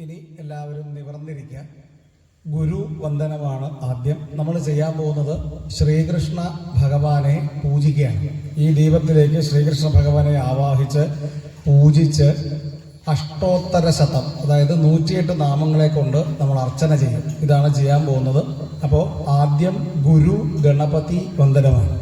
ഇനി എല്ലാവരും നിവർന്നിരിക്കുക. ഗുരു വന്ദനമാണ് ആദ്യം. നമ്മൾ ചെയ്യാൻ പോകുന്നത് ശ്രീകൃഷ്ണ ഭഗവാനെ പൂജിക്കുകയാണ്. ഈ ദീപത്തിലേക്ക് ശ്രീകൃഷ്ണ ഭഗവാനെ ആവാഹിച്ച് പൂജിച്ച് അഷ്ടോത്തര ശതം അതായത് നൂറ്റിയെട്ട് നാമങ്ങളെ കൊണ്ട് നമ്മൾ അർച്ചന ചെയ്യും. ഇതാണ് ചെയ്യാൻ പോകുന്നത്. അപ്പോൾ ആദ്യം ഗുരു ഗണപതി വന്ദനമാണ്.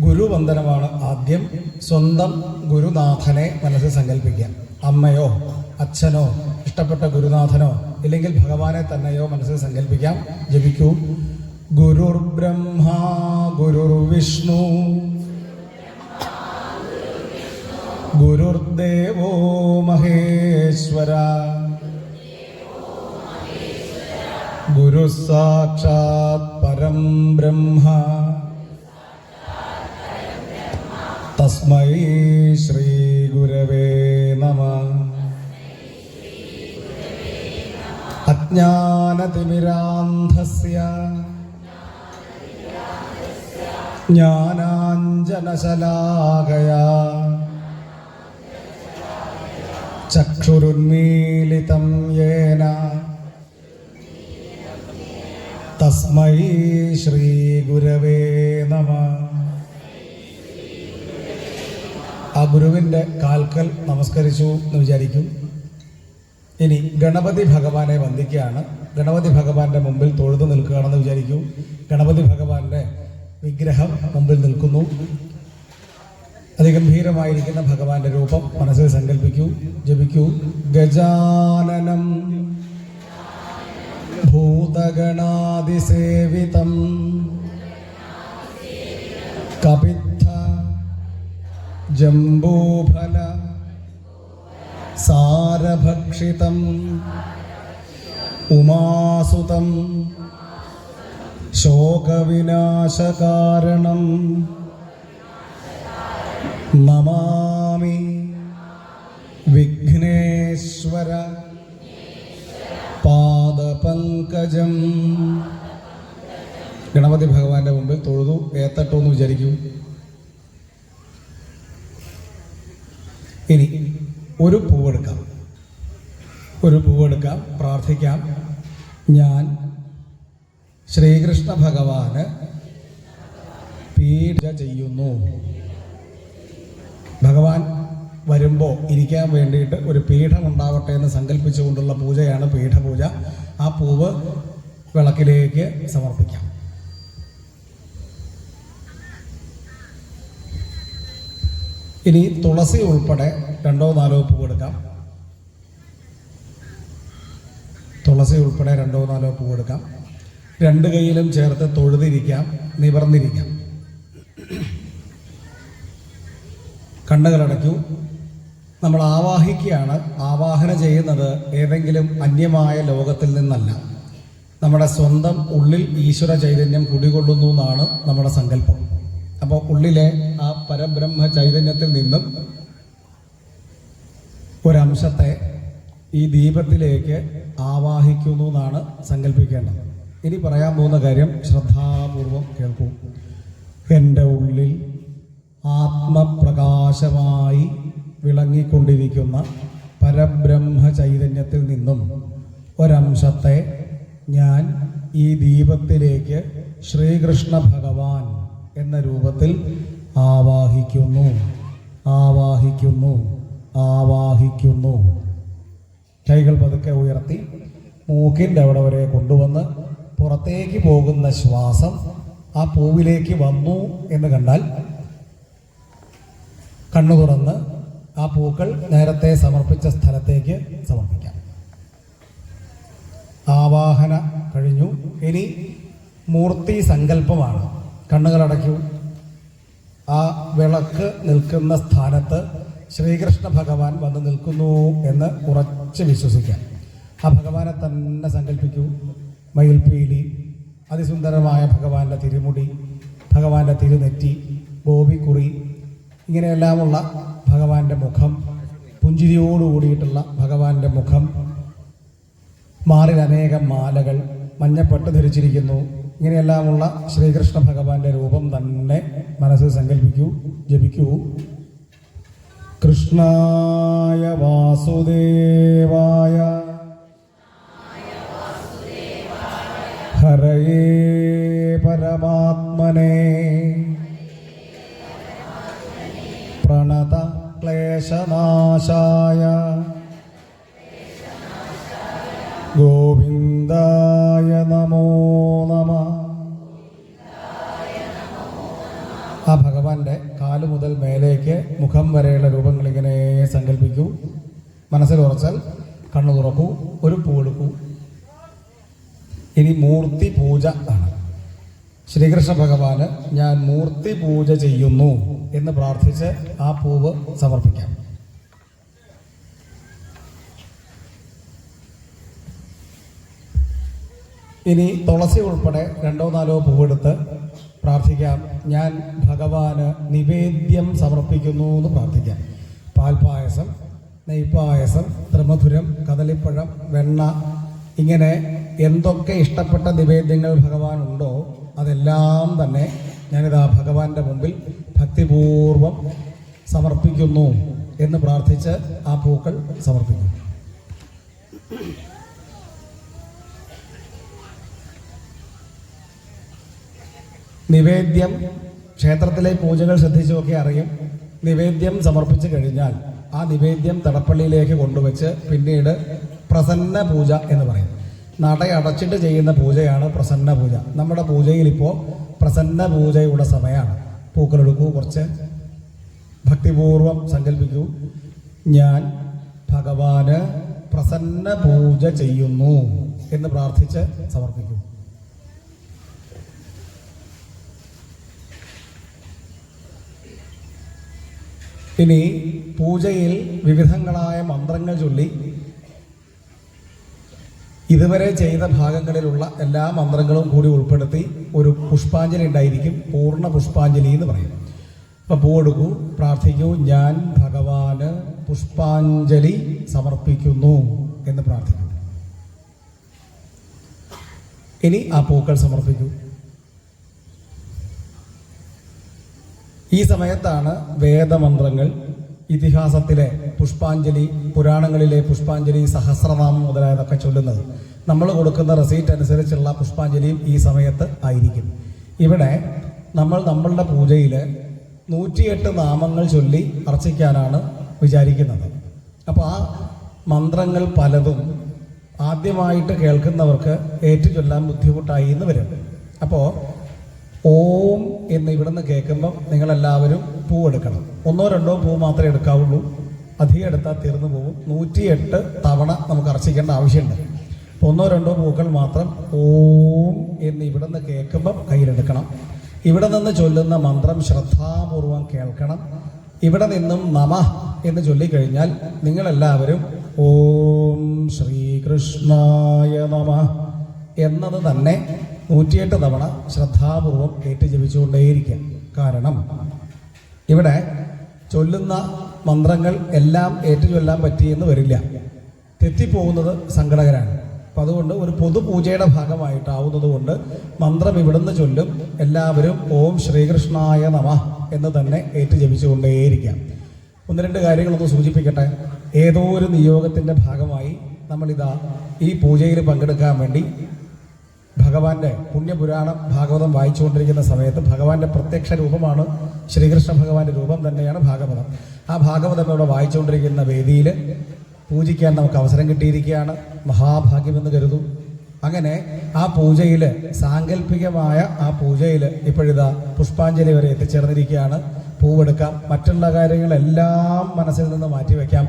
ഗുരു വന്ദനമാണ് ആദ്യം സ്വന്തം ഗുരുനാഥനെ മനസ്സിൽ സങ്കല്പിക്കുക അമ്മയോ അച്ഛനോ ഇഷ്ടപ്പെട്ട ഗുരുനാഥനോ ഇല്ലെങ്കിൽ ഭഗവാനെ തന്നെയോ മനസ്സിൽ സങ്കല്പിക്കാം. ജപിക്കൂ. ഗുരുർ ബ്രഹ്മ ഗുരുർ വിഷ്ണു. ഗുരുർദേവോ മഹേശ്വര. ഗുരു സാക്ഷാത് പരം ബ്രഹ്മ. തസ്മൈ ശ്രീ ഗുരവേ. അജ്ഞാനതിമിരാന്ധസ്യ ജ്ഞാനാഞ്ജനശലാകയാ. ചക്ഷുരുന്മീലിതം യേന. തസ്മൈ ശ്രീഗുരവേ നമ. ആ ഗുരുവിന്റെ കാൽക്കൽ നമസ്കരിച്ചു എന്ന് വിചാരിക്കും. ഇനി ഗണപതി ഭഗവാനെ വന്ദിക്കുകയാണ്. ഗണപതി ഭഗവാന്റെ മുമ്പിൽ തൊഴുതു നിൽക്കുകയാണെന്ന് വിചാരിക്കൂ. ഗണപതി ഭഗവാന്റെ വിഗ്രഹം മുമ്പിൽ നിൽക്കുന്നു. അതിഗംഭീരമായിരിക്കുന്ന ഭഗവാന്റെ രൂപം മനസ്സിൽ സങ്കല്പിക്കൂ ജപിക്കൂ. ഗജാനനം ഭൂതഗണാതിസേവിതം കപിത്ത ജംബൂഫല സാരഭക്ഷിതം ഉമാസുതം ശോകവിനാശകാരണം. നമാമി വിഘ്നേശ്വര പാദപങ്കജം. ഗണപതി ഭഗവാന്റെ മുമ്പിൽ തൊഴുതു ഏത്തട്ടു എന്ന് വിചാരിക്കൂ ഇനി ഒരു പൂവെടുക്കാം ഒരു പൂവെടുക്കാം പ്രാർത്ഥിക്കാം ഞാൻ ശ്രീകൃഷ്ണ ഭഗവാന് പീഡ ചെയ്യുന്നു. ഭഗവാൻ വരുമ്പോൾ ഇരിക്കാൻ വേണ്ടിയിട്ട് ഒരു പീഠം ഉണ്ടാവട്ടെ എന്ന് സങ്കല്പിച്ചുകൊണ്ടുള്ള പൂജയാണ് പീഠപൂജ. ആ പൂവ് വിളക്കിലേക്ക് സമർപ്പിക്കാം. ഇനി തുളസി ഉൾപ്പെടെ രണ്ടോ നാലോ പൂവ് എടുക്കാം. തുളസി ഉൾപ്പെടെ രണ്ടോ നാലോ പൂവെടുക്കാം രണ്ട് കൈയിലും ചേർത്ത് തൊഴുതിരിക്കാം നിവർന്നിരിക്കാം. കണ്ണുകളടയ്ക്കൂ. നമ്മൾ ആവാഹിക്കുകയാണ്. ആവാഹന ചെയ്യുന്നത് ഏതെങ്കിലും അന്യമായ ലോകത്തിൽ നിന്നല്ല. നമ്മുടെ സ്വന്തം ഉള്ളിൽ ഈശ്വര ചൈതന്യം കുടികൊള്ളുന്നു എന്നാണ് നമ്മുടെ സങ്കല്പം. അപ്പോൾ ഉള്ളിലെ ആ പരബ്രഹ്മ ചൈതന്യത്തിൽ നിന്നും ഒരംശത്തെ ഈ ദീപത്തിലേക്ക് ആവാഹിക്കുന്നു എന്നാണ് സങ്കല്പിക്കേണ്ടത് ഇനി പറയാൻ പോകുന്ന കാര്യം ശ്രദ്ധാപൂർവം കേൾക്കൂ. എന്റെ ഉള്ളിൽ ആത്മപ്രകാശമായി വിളങ്ങിക്കൊണ്ടിരിക്കുന്ന പരബ്രഹ്മ ചൈതന്യത്തിൽ നിന്നും ഒരംശത്തെ ഞാൻ ഈ ദീപത്തിലേക്ക് ശ്രീകൃഷ്ണ ഭഗവാൻ എന്ന രൂപത്തിൽ ആവാഹിക്കുന്നു. ആവാഹിക്കുന്നു. ആവാഹിക്കുന്നു. കൈകൾ പതുക്കെ ഉയർത്തി മൂക്കിന്റെ അവിടെ വരെ കൊണ്ടുവന്ന് പുറത്തേക്ക് പോകുന്ന ശ്വാസം ആ പൂവിലേക്ക് വന്നു എന്ന് കണ്ടാൽ കണ്ണു തുറന്ന് ആ പൂക്കൾ നേരത്തെ സമർപ്പിച്ച സ്ഥലത്തേക്ക് സമർപ്പിക്കാം. ആവാഹന കഴിഞ്ഞു. ഇനി മൂർത്തി സങ്കല്പമാണ്. കണ്ണുകൾ അടയ്ക്കൂ. ആ വിളക്ക് നിൽക്കുന്ന സ്ഥാനത്ത് ശ്രീകൃഷ്ണ ഭഗവാൻ വന്ന് നിൽക്കുന്നു എന്ന് ഉറച്ച് വിശ്വസിക്കാം. ആ ഭഗവാനെ തന്നെ സങ്കല്പിക്കൂ. മയിൽപ്പീലി അതിസുന്ദരമായ ഭഗവാന്റെ തിരുമുടി ഭഗവാന്റെ തിരുനെറ്റി ഗോപിക്കുറി ഇങ്ങനെയെല്ലാമുള്ള ഭഗവാന്റെ മുഖം പുഞ്ചിരിയോട് കൂടിയിട്ടുള്ള ഭഗവാന്റെ മുഖം മാറിൽ അനേകം മാലകൾ മഞ്ഞപ്പെട്ട് ധരിച്ചിരിക്കുന്നു. ഇങ്ങനെയെല്ലാമുള്ള ശ്രീകൃഷ്ണ ഭഗവാന്റെ രൂപം തന്നെ മനസ്സിൽ സങ്കല്പിക്കൂ ജപിക്കൂ. കൃഷ്ണായ വാസുദേവായ കാൽ മുതൽ മേലേക്ക് മുഖം വരെയുള്ള രൂപങ്ങൾ ഇങ്ങനെ സങ്കല്പിക്കൂ മനസ്സിൽ ഉറച്ചാൽ കണ്ണു തുറക്കൂ ഒരു പൂ എടുക്കൂ. ഇനി മൂർത്തി പൂജ ആണ്. ശ്രീകൃഷ്ണ ഭഗവാന് ഞാൻ മൂർത്തി പൂജ ചെയ്യുന്നു എന്ന് പ്രാർത്ഥിച്ച് ആ പൂവ് സമർപ്പിക്കാം. ഇനി തുളസി ഉൾപ്പെടെ രണ്ടോ നാലോ പൂവെടുത്ത് പ്രാർത്ഥിക്കാം. ഞാൻ ഭഗവാന് നിവേദ്യം സമർപ്പിക്കുന്നു എന്ന് പ്രാർത്ഥിക്കാം. പാൽപായസം നെയ്പായസം ത്രിമധുരം കദളിപ്പഴം വെണ്ണ ഇങ്ങനെ എന്തൊക്കെ ഇഷ്ടപ്പെട്ട നിവേദ്യങ്ങൾ ഭഗവാനുണ്ടോ അതെല്ലാം തന്നെ ഞാനിതാ ഭഗവാന്റെ മുമ്പിൽ ഭക്തിപൂർവം സമർപ്പിക്കുന്നു എന്ന് പ്രാർത്ഥിച്ച് ആ പൂക്കൾ സമർപ്പിക്കുന്നു നിവേദ്യം ക്ഷേത്രത്തിലെ പൂജകൾ ശ്രദ്ധിച്ചുമൊക്കെ അറിയും. നിവേദ്യം സമർപ്പിച്ചു കഴിഞ്ഞാൽ ആ നിവേദ്യം തടപ്പള്ളിയിലേക്ക് കൊണ്ടുവച്ച് പിന്നീട് പ്രസന്ന പൂജ എന്ന് പറയും. നടയടച്ചിട്ട് ചെയ്യുന്ന പൂജയാണ് പ്രസന്ന പൂജ. നമ്മുടെ പൂജയിൽ ഇപ്പോൾ പ്രസന്ന പൂജയുടെ സമയമാണ്. പൂക്കളെടുക്കൂ കുറച്ച് ഭക്തിപൂർവം സങ്കല്പിക്കൂ. ഞാൻ ഭഗവാന് പ്രസന്ന പൂജ ചെയ്യുന്നു എന്ന് പ്രാർത്ഥിച്ച് സമർപ്പിക്കൂ. ഇനി പൂജയിൽ വിവിധങ്ങളായ മന്ത്രങ്ങൾ ചൊല്ലി ഇതുവരെ ചെയ്ത ഭാഗങ്ങളിലുള്ള എല്ലാ മന്ത്രങ്ങളും കൂടി ഉൾപ്പെടുത്തി ഒരു പുഷ്പാഞ്ജലി ഉണ്ടായിരിക്കും പൂർണ പുഷ്പാഞ്ജലി എന്ന് പറയും. അപ്പൊ എടുക്കൂ പ്രാർത്ഥിക്കൂ ഞാൻ ഭഗവാന് പുഷ്പാഞ്ജലി സമർപ്പിക്കുന്നു എന്ന് പ്രാർത്ഥിക്കുന്നു. ഇനി ആ പൂക്കൾ സമർപ്പിക്കൂ. ഈ സമയത്താണ് വേദമന്ത്രങ്ങൾ ഇതിഹാസത്തിലെ പുഷ്പാഞ്ജലി പുരാണങ്ങളിലെ പുഷ്പാഞ്ജലി സഹസ്രനാമം മുതലായതൊക്കെ ചൊല്ലുന്നത്. നമ്മൾ കൊടുക്കുന്ന റെസീറ്റ് അനുസരിച്ചുള്ള പുഷ്പാഞ്ജലിയും ഈ സമയത്ത് ആയിരിക്കും. ഇവിടെ നമ്മൾ നമ്മളുടെ പൂജയിൽ നൂറ്റിയെട്ട് നാമങ്ങൾ ചൊല്ലി അർച്ചിക്കാനാണ് വിചാരിക്കുന്നത്. അപ്പോൾ ആ മന്ത്രങ്ങൾ പലതും ആദ്യമായിട്ട് കേൾക്കുന്നവർക്ക് ഏറ്റുചൊല്ലാൻ ബുദ്ധിമുട്ടായി എന്ന് വരും. അപ്പോൾ ഓം എന്ന് ഇവിടുന്ന് കേൾക്കുമ്പം നിങ്ങളെല്ലാവരും പൂ എടുക്കണം. ഒന്നോ രണ്ടോ പൂ മാത്രമേ എടുക്കാവുള്ളൂ. അധികം എടുത്താൽ തീർന്നു പോകും. നൂറ്റിയെട്ട് തവണ നമുക്ക് അർച്ചിക്കേണ്ട ആവശ്യമുണ്ട്. ഒന്നോ രണ്ടോ പൂക്കൾ മാത്രം ഓം എന്ന് ഇവിടുന്ന് കേൾക്കുമ്പം കയ്യിലെടുക്കണം. ഇവിടെ നിന്ന് ചൊല്ലുന്ന മന്ത്രം ശ്രദ്ധാപൂർവം കേൾക്കണം. ഇവിടെ നിന്നും നമ എന്ന് ചൊല്ലിക്കഴിഞ്ഞാൽ നിങ്ങളെല്ലാവരും ഓം ശ്രീകൃഷ്ണായ നമ എന്നത് തന്നെ നൂറ്റിയെട്ട് തവണ ശ്രദ്ധാപൂർവം കേട്ട് ജപിച്ചുകൊണ്ടേയിരിക്കാം. കാരണം ഇവിടെ ചൊല്ലുന്ന മന്ത്രങ്ങൾ എല്ലാം ഏറ്റുചൊല്ലാൻ പറ്റിയെന്ന് വരില്ല. തെറ്റിപ്പോകുന്നത് സങ്കടകരാണ്. അപ്പം അതുകൊണ്ട് ഒരു പൊതുപൂജയുടെ ഭാഗമായിട്ടാവുന്നത് കൊണ്ട് മന്ത്രം ഇവിടുന്ന് ചൊല്ലും എല്ലാവരും ഓം ശ്രീകൃഷ്ണായ നമ എന്ന് തന്നെ ഏറ്റു ജപിച്ചുകൊണ്ടേയിരിക്കാം. ഒന്ന് രണ്ട് കാര്യങ്ങളൊന്ന് സൂചിപ്പിക്കട്ടെ. ഏതോ ഒരു നിയോഗത്തിന്റെ ഭാഗമായി നമ്മളിതാ ഈ പൂജയിൽ പങ്കെടുക്കാൻ വേണ്ടി ഭഗവാന്റെ പുണ്യപുരാണം ഭാഗവതം വായിച്ചുകൊണ്ടിരിക്കുന്ന സമയത്ത് ഭഗവാന്റെ പ്രത്യക്ഷ രൂപമാണ് ശ്രീകൃഷ്ണ ഭഗവാന്റെ രൂപം തന്നെയാണ് ഭാഗവതം. ആ ഭാഗവതം ഇവിടെ വായിച്ചുകൊണ്ടിരിക്കുന്ന വേദിയിൽ പൂജിക്കാൻ നമുക്ക് അവസരം കിട്ടിയിരിക്കുകയാണ്. മഹാഭാഗ്യമെന്ന് കരുതും. അങ്ങനെ ആ പൂജയിൽ സാങ്കല്പികമായ ആ പൂജയിൽ ഇപ്പോഴിതാ പുഷ്പാഞ്ജലി വരെ എത്തിച്ചേർന്നിരിക്കുകയാണ്. പൂവെടുക്കാം. മറ്റുള്ള കാര്യങ്ങളെല്ലാം മനസ്സിൽ നിന്ന് മാറ്റിവെക്കാം.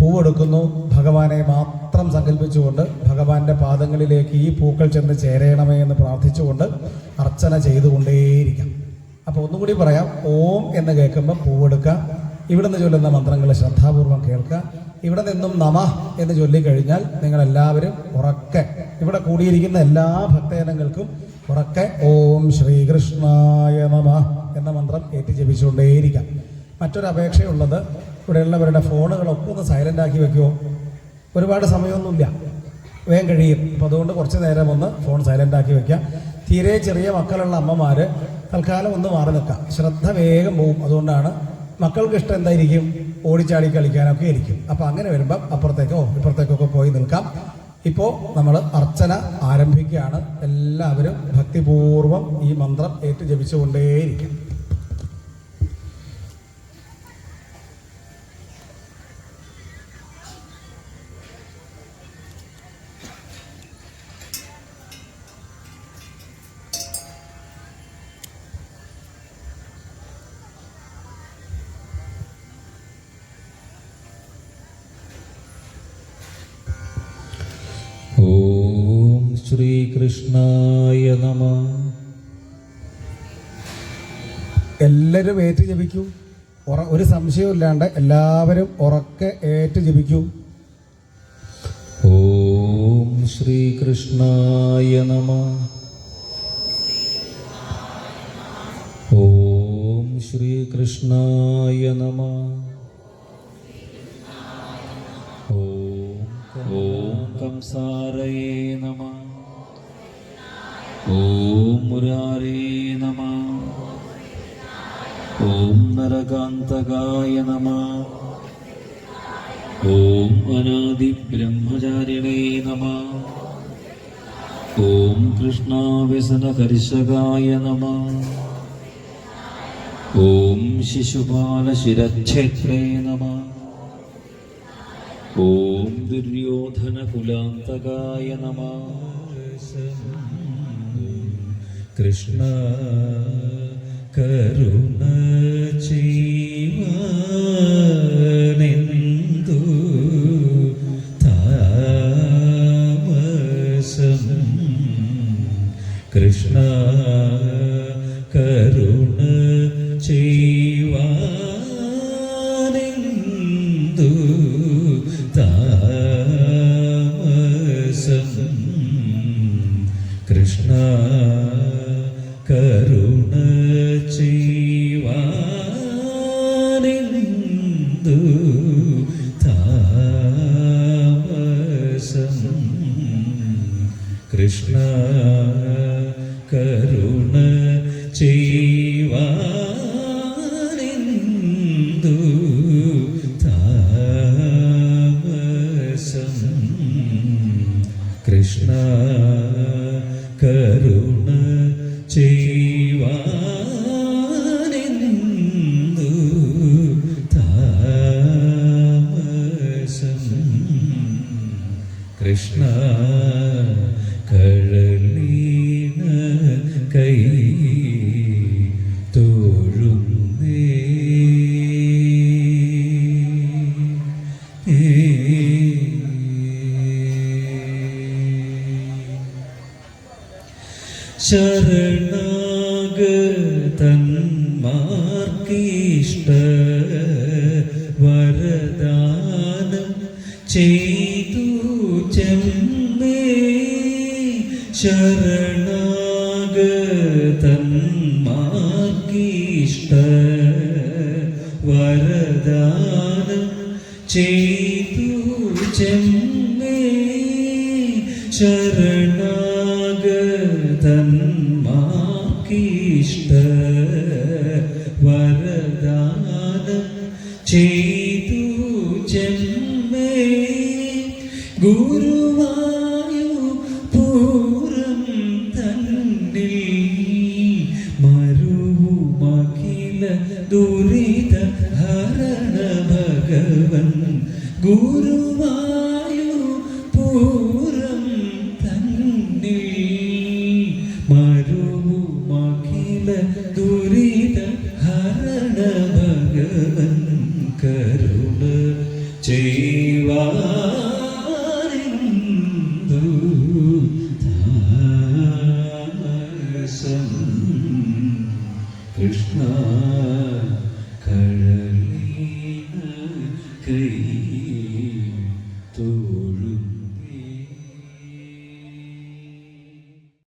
പൂവെടുക്കുന്നു. ഭഗവാനെ മാത്രം സങ്കല്പിച്ചുകൊണ്ട് ഭഗവാന്റെ പാദങ്ങളിലേക്ക് ഈ പൂക്കൾ ചെന്ന് ചേരേണമേ എന്ന് പ്രാർത്ഥിച്ചുകൊണ്ട് അർച്ചന ചെയ്തുകൊണ്ടേയിരിക്കാം. അപ്പോൾ ഒന്നുകൂടി പറയാം ഓം എന്ന് കേൾക്കുമ്പോൾ പൂവെടുക്കുക ഇവിടുന്ന് ചൊല്ലുന്ന മന്ത്രങ്ങൾ ശ്രദ്ധാപൂർവം കേൾക്കുക ഇവിടെ നിന്നും നമ എന്ന് ചൊല്ലിക്കഴിഞ്ഞാൽ നിങ്ങൾ എല്ലാവരും ഉറക്കെ ഇവിടെ കൂടിയിരിക്കുന്ന എല്ലാ ഭക്തജനങ്ങൾക്കും ഉറക്കെ ഓം ശ്രീകൃഷ്ണായ നമ എന്ന മന്ത്രം ഏറ്റി ജപിച്ചുകൊണ്ടേയിരിക്കാം മറ്റൊരു അപേക്ഷയുള്ളത് ഇവിടെയുള്ളവരുടെ ഫോണുകളൊക്കെ ഒന്ന് സൈലന്റ് ആക്കി വെക്കുമോ ഒരുപാട് സമയമൊന്നുമില്ല. വേഗം കഴിയും. അപ്പോൾ അതുകൊണ്ട് കുറച്ച് നേരം ഒന്ന് ഫോൺ സൈലന്റ് ആക്കി വെക്കാം. തീരെ ചെറിയ മക്കളുള്ള അമ്മമാർ തൽക്കാലം ഒന്ന് മാറി നിൽക്കാം. ശ്രദ്ധ വേഗം പോവും. അതുകൊണ്ടാണ് മക്കൾക്ക് ഇഷ്ടം എന്തായിരിക്കും? ഓടിച്ചാടി കളിക്കാനൊക്കെ ആയിരിക്കും അപ്പോൾ അങ്ങനെ വരുമ്പം അപ്പുറത്തേക്കോ ഇപ്പുറത്തേക്കൊക്കെ പോയി നിൽക്കാം. ഇപ്പോൾ നമ്മൾ അർച്ചന ആരംഭിക്കുകയാണ്. എല്ലാവരും ഭക്തിപൂർവം ഈ മന്ത്രം ഏറ്റു ജപിച്ചുകൊണ്ടേയിരിക്കും. ശ്രീകൃഷ്ണായ നമ. എല്ലാവരും ഏറ്റു ജപിക്കൂ. ഉറ ഒരു സംശയവും ഇല്ലാണ്ട് എല്ലാവരും ഉറക്കെ ഏറ്റു ജപിക്കൂ. ഓം ശ്രീകൃഷ്ണായ നമ. ഓം ശ്രീകൃഷ്ണായ നമ. ഓം ഓം കംസാരയേ നമ. ഓം മുരാരേ നമ. ഓം നരകാന്തകായ നമ. ഓം അനാദിബ്രഹ്മചാരിണേ നമ. ഓം കൃഷ്ണാവ്യസനകർഷകായ നമ. ഓം ശിശുപാലശിരക്ഷേത്രേ നമ. ഓം ദുര്യോധനകുലാന്തകായ നമ. കൃഷ്ണ കരുണ ചെയ്യുവാനെന്തു താമസം? കൃഷ്ണ കരുണ ചെയ്യുവാനെന്തു കൃഷ്ണ കരുണ ചെയ്യുവാനെന്തു താമസം? കൃഷ്ണ കരുണ ചെയ്യുവാനെന്തു താമസം? കൃഷ്ണ കഴലീന കൈ തോഴുന്നേ. ശരണാഗതന്മാർക്കിഷ്ട വരദാനം ചെയ്തു ശരണാഗതന്മാർക്കിഷ്ട വരദാനം ചെയ്തു ചെമ്മേ ശരണാഗതന്മാർക്കിഷ്ട വരദാനം ചെയ്തു ദൂരി